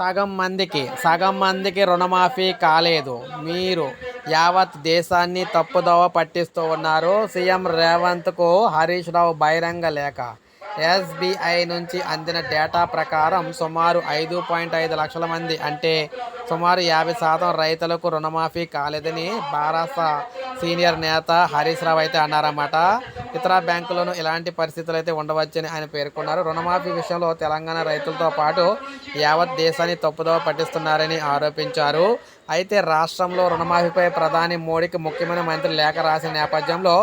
సగం మందికి సగం మందికి రుణమాఫీ కాలేదు. మీరు యావత్ దేశాన్ని తప్పుదోవ పట్టిస్తూ ఉన్నారు. సీఎం రేవంత్కు హరీష్ రావు బహిరంగ లేఖ. ఎస్బీఐ నుంచి అందిన డేటా ప్రకారం సుమారు ఐదు పాయింట్ ఐదు లక్షల మంది అంటే సుమారు యాభై శాతం రైతులకు రుణమాఫీ కాలేదని భారత సీనియర్ నేత హరీష్ రావు అయితే అన్నారన్నమాట. ఇతర బ్యాంకులను ఇలాంటి పరిస్థితులు అయితే ఉండవచ్చని ఆయన పేర్కొన్నారు. రుణమాఫీ విషయంలో తెలంగాణ రైతులతో పాటు యావత్ దేశాన్ని తప్పుదోవ పట్టిస్తున్నారని ఆరోపించారు. అయితే రాష్ట్రంలో రుణమాఫీపై ప్రధాని మోడీకి ముఖ్యమైన మంత్రి లేఖ రాసిన నేపథ్యంలో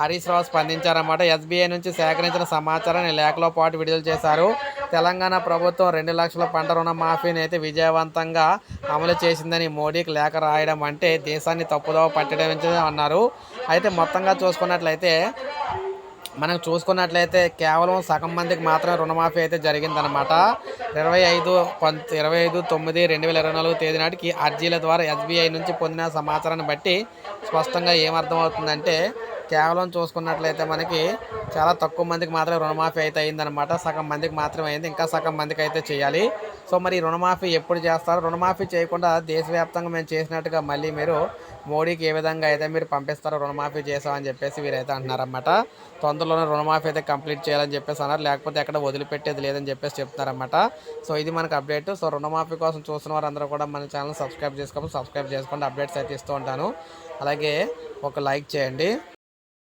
హరీష్ రావు స్పందించారన్నమాట. ఎస్బీఐ నుంచి సేకరించిన సమాచారాన్ని లేఖలో పాటు విడుదల చేశారు. తెలంగాణ ప్రభుత్వం రెండు లక్షల పంట రుణమాఫీని అయితే విజయవంతంగా అమలు చేసిందని మోడీకి లేఖ రాయడం అంటే దేశాన్ని తప్పుదోవ పట్టడం అన్నారు. అయితే మొత్తంగా చూసుకున్నట్లయితే మనం చూసుకున్నట్లయితే కేవలం సగం మందికి మాత్రమే రుణమాఫీ అయితే జరిగిందనమాట ఇరవై ఐదు పంత ఇరవై ఐదు తొమ్మిది రెండు వేల ఇరవై నాలుగు తేదీ నాటికి అర్జీల ద్వారా ఎస్బీఐ నుంచి పొందిన సమాచారాన్ని బట్టి స్పష్టంగా ఏమర్థమవుతుందంటే కేవలం చూసుకున్నట్లయితే మనకి చాలా తక్కువ మందికి మాత్రమే రుణమాఫీ అయితే అయిందనమాట సగం మందికి మాత్రమే అయింది. ఇంకా సగం మందికి అయితే చేయాలి. సో మరి రుణమాఫీ ఎప్పుడు చేస్తారు? రుణమాఫీ చేయకుండా దేశవ్యాప్తంగా మేము చేసినట్టుగా మళ్ళీ మీరు మోడీకి ఏ విధంగా అయితే మీరు పంపిస్తారో రుణమాఫీ చేసామని చెప్పేసి వీరైతే అంటున్నారన్నమాట. తొందరలోనే రుణమాఫీ అయితే కంప్లీట్ చేయాలని చెప్పేసి అన్నారు. లేకపోతే ఎక్కడ వదిలిపెట్టేది లేదని చెప్పేసి చెప్తున్నారన్నమాట. సో ఇది మనకు అప్డేట్. సో రుణమాఫీ కోసం చూస్తున్న వారందరూ కూడా మన ఛానల్ సబ్స్క్రైబ్ చేసుకోవాలి సబ్స్క్రైబ్ చేసుకోండి. అప్డేట్స్ అయితే ఇస్తూ ఉంటాను. అలాగే ఒక లైక్ చేయండి.